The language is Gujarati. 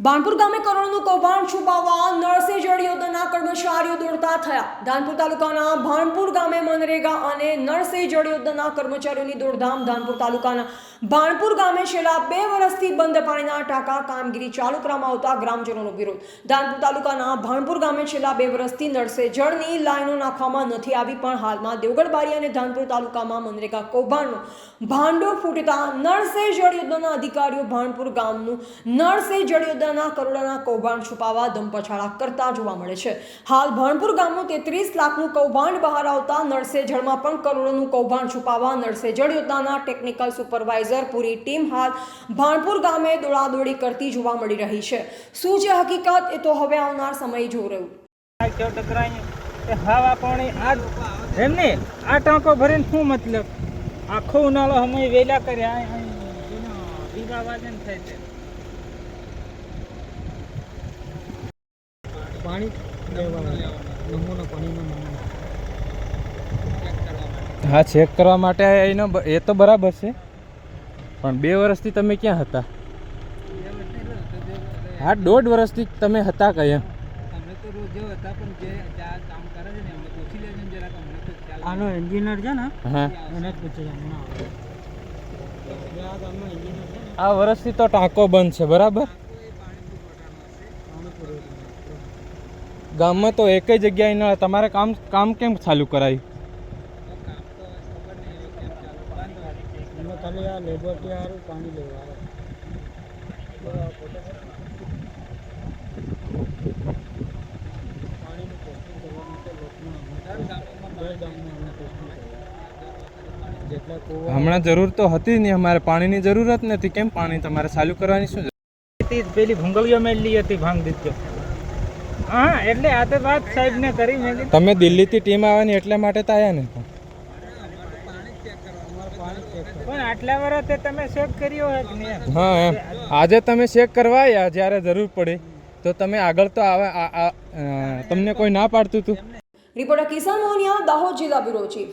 બાણપુર ગામે કરોડનું કૌભાંડ છુપાવવા નરસિંહ જળ યોજનાના કર્મચારીઓ દોડતા થયા. ધાનપુર તાલુકાના ભાણપુર ગામે મનરેગા અને નરસિંહ જળ યોજનાના કર્મચારીઓની દોડધામ ધાનપુર તાલુકાના ભાણપુર ગામે છેલ્લા બે વર્ષથી બંધ પાણીના ટાંકા કામગીરી ચાલુ કરવામાં આવતા ગ્રામજનોનો વિરોધ. ધાનપુર તાલુકાના ભાણપુર ગામે છેલ્લા બે વર્ષથી નરસે જળની લાઈનો નાખવામાં નથી આવી, પણ હાલમાં દેવગઢ બારી અને ધાનપુર તાલુકામાં મનરેગા કૌભાંડનો ભાંડો ફૂટતા નરસે જળ યોજનાના અધિકારીઓ ભાણપુર ગામનું નરસે જળ યોજનાના કરોડોના કૌભાંડ છુપાવવા ધમપછાડા કરતા જોવા મળે છે. હાલ ભાણપુર ગામનું તેત્રીસ લાખનું કૌભાંડ બહાર આવતા નરસેજળમાં પણ કરોડોનું કૌભાંડ છુપાવવા નરસેજળ યોજનાના ટેકનિકલ સુપરવાઇઝર પૂરી ટીમ હાલ ભાણપુર ગામે દોડાદોડી કરતી જોવા મળી રહી છે. શું છે હકીકત? એ તો હવે આવનાર સમય જો રહ્યું. હવા પાણી આ એમને આ ટાંકો ભરીને શું મતલબ? આખો ઉનાળો અમે વેલા કર્યા દીવા વાજન થાય છે. પાણી હા ચેક કરવા માટે એનો એ તો બરાબર છે. પણ બે વર્ષથી તમે ક્યાં હતા? હા દોઢ વર્ષથી તમે હતા ખ્યાલ આનો એન્જિનિયર છે ને? હા. એને આ વર્ષથી તો ટાંકો બંધ છે બરાબર પાણી પૂરું ગામમાં તો એક જગ્યાએ ન તમારે કામ કામ કેમ ચાલુ કરાયું? હમણાં જરૂર તો હતી જ નહીં. અમારે પાણીની જરૂરત નથી. કેમ પાણી તમારે ચાલુ કરવાની શું જ. પેલી ભૂંગળીઓ મેલી હતી, ભાંગ દીધો. હા એટલે આ તો વાત સાહેબને કરી મેં તમે દિલ્હીથી ટીમ આવવાની એટલા માટે તો આવ્યા ને પણ આટલા વર્ષે તમે ચેક કર્યો હે કે નહીં? હા એમ. આજે તમે ચેક કરવા આવ્યા જ્યારે જરૂર પડી તો તમે આગળ તો આવે તમને કોઈ ના પાડતું હતું રિપોર્ટર કિસાન મોહનિયા દાહોદ જિલ્લા બ્યુરો ચીફ.